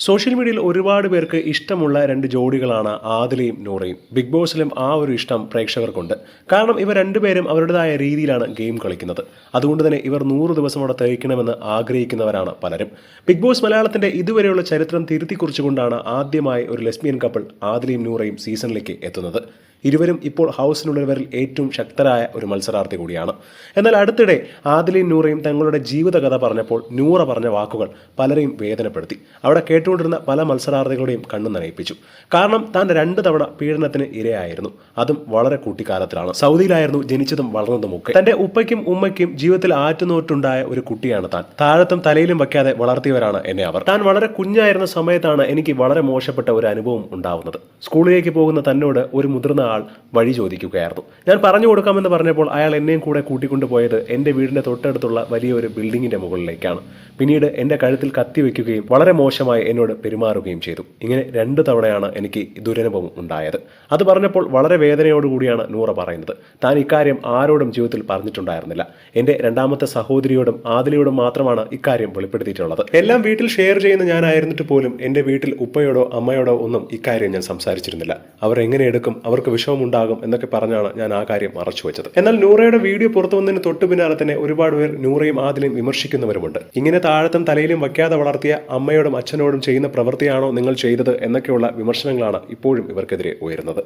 Social മീഡിയയിൽ ഒരുപാട് പേർക്ക് ഇഷ്ടമുള്ള രണ്ട് ജോഡികളാണ് ആദിലയും നൂറയും. ബിഗ് ബോസിലും ആ ഒരു ഇഷ്ടം പ്രേക്ഷകർക്കുണ്ട്. കാരണം ഇവർ രണ്ടുപേരും അവരുടേതായ രീതിയിലാണ് ഗെയിം കളിക്കുന്നത്. അതുകൊണ്ട് തന്നെ ഇവർ നൂറ് ദിവസം അവിടെ തയ്ക്കണമെന്ന് ആഗ്രഹിക്കുന്നവരാണ് പലരും. ബിഗ് ബോസ് മലയാളത്തിന്റെ ഇതുവരെയുള്ള ചരിത്രം തിരുത്തിക്കുറിച്ചുകൊണ്ടാണ് ആദ്യമായി ഒരു ലെസ്ബിയൻ കപ്പിൾ ആദിലയും നൂറയും സീസണിലേക്ക് എത്തുന്നത്. ഇരുവരും ഇപ്പോൾ ഹൗസിനുള്ളവരിൽ ഏറ്റവും ശക്തരായ ഒരു മത്സരാർത്ഥി കൂടിയാണ്. എന്നാൽ അടുത്തിടെ ആദിലയും നൂറയും തങ്ങളുടെ ജീവിതകഥ പറഞ്ഞപ്പോൾ നൂറ പറഞ്ഞ വാക്കുകൾ പലരെയും വേദനപ്പെടുത്തി. അവിടെ കേട്ടുകൊണ്ടിരുന്ന പല മത്സരാർത്ഥികളുടെയും കണ്ണു നനയിപ്പിച്ചു. കാരണം താൻ രണ്ട് തവണ പീഡനത്തിന് ഇരയായിരുന്നു. അതും വളരെ കുട്ടിക്കാലത്തിലാണ്. സൗദിയിലായിരുന്നു ജനിച്ചതും വളർന്നതുമൊക്കെ. തന്റെ ഉപ്പയ്ക്കും ഉമ്മയ്ക്കും ജീവിതത്തിൽ ആറ്റുനോറ്റുണ്ടായ ഒരു കുട്ടിയാണ് താൻ. താഴത്തും തലയിലും വയ്ക്കാതെ വളർത്തിയവരാണ് എന്നെ അവർ. താൻ വളരെ കുഞ്ഞായിരുന്ന സമയത്താണ് എനിക്ക് വളരെ മോശപ്പെട്ട ഒരു അനുഭവം ഉണ്ടാവുന്നത്. സ്കൂളിലേക്ക് പോകുന്ന തന്നോട് ഒരു മുതിർന്ന ആൾ വഴി ചോദിക്കുകയായിരുന്നു. ഞാൻ പറഞ്ഞു കൊടുക്കാമെന്ന് പറഞ്ഞപ്പോൾ അയാൾ എന്നെയും കൂടെ കൂട്ടിക്കൊണ്ടു പോയത് എന്റെ വീടിന്റെ തൊട്ടടുത്തുള്ള വലിയൊരു ബിൽഡിങ്ങിന്റെ മുകളിലേക്കാണ്. പിന്നീട് എന്റെ കഴുത്തിൽ കത്തി വയ്ക്കുകയും വളരെ മോശമായി എന്നോട് പെരുമാറുകയും ചെയ്തു. ഇങ്ങനെ രണ്ട് തവണയാണ് എനിക്ക് ദുരനുഭവം ഉണ്ടായത്. അത് പറഞ്ഞപ്പോൾ വളരെ വേദനയോടുകൂടിയാണ് നൂറ പറയുന്നത്. താൻ ഇക്കാര്യം ആരോടും ജീവിതത്തിൽ പറഞ്ഞിട്ടുണ്ടായിരുന്നില്ല. എന്റെ രണ്ടാമത്തെ സഹോദരിയോടും ആദിലയോടും മാത്രമാണ് ഇക്കാര്യം വെളിപ്പെടുത്തിയിട്ടുള്ളത്. എല്ലാം വീട്ടിൽ ഷെയർ ചെയ്യുന്ന ഞാനായിരുന്നിട്ട് പോലും എന്റെ വീട്ടിൽ ഉപ്പയോടോ അമ്മയോടോ ഒന്നും ഇക്കാര്യം ഞാൻ സംസാരിച്ചിരുന്നില്ല. അവർ എങ്ങനെ എടുക്കും അവർക്ക് വിഷമമുണ്ടാകും എന്നൊക്കെ പറഞ്ഞാണ് ഞാൻ ആ കാര്യം മറച്ചു വെച്ചത്. എന്നാൽ നൂറയുടെ വീഡിയോ പുറത്തു വന്നതിന് തൊട്ടു പിന്നാലെ തന്നെ ഒരുപാട് പേർ നൂറയും ആദിലും വിമർശിക്കുന്നവരുമുണ്ട്. ഇങ്ങനെ താഴത്തും തലയിലും വയ്ക്കാതെ വളർത്തിയ അമ്മയോടും അച്ഛനോടും ചെയ്യുന്ന പ്രവൃത്തിയാണോ നിങ്ങൾ ചെയ്തത് എന്നൊക്കെയുള്ള വിമർശനങ്ങളാണ് ഇപ്പോഴും ഇവർക്കെതിരെ ഉയരുന്നത്.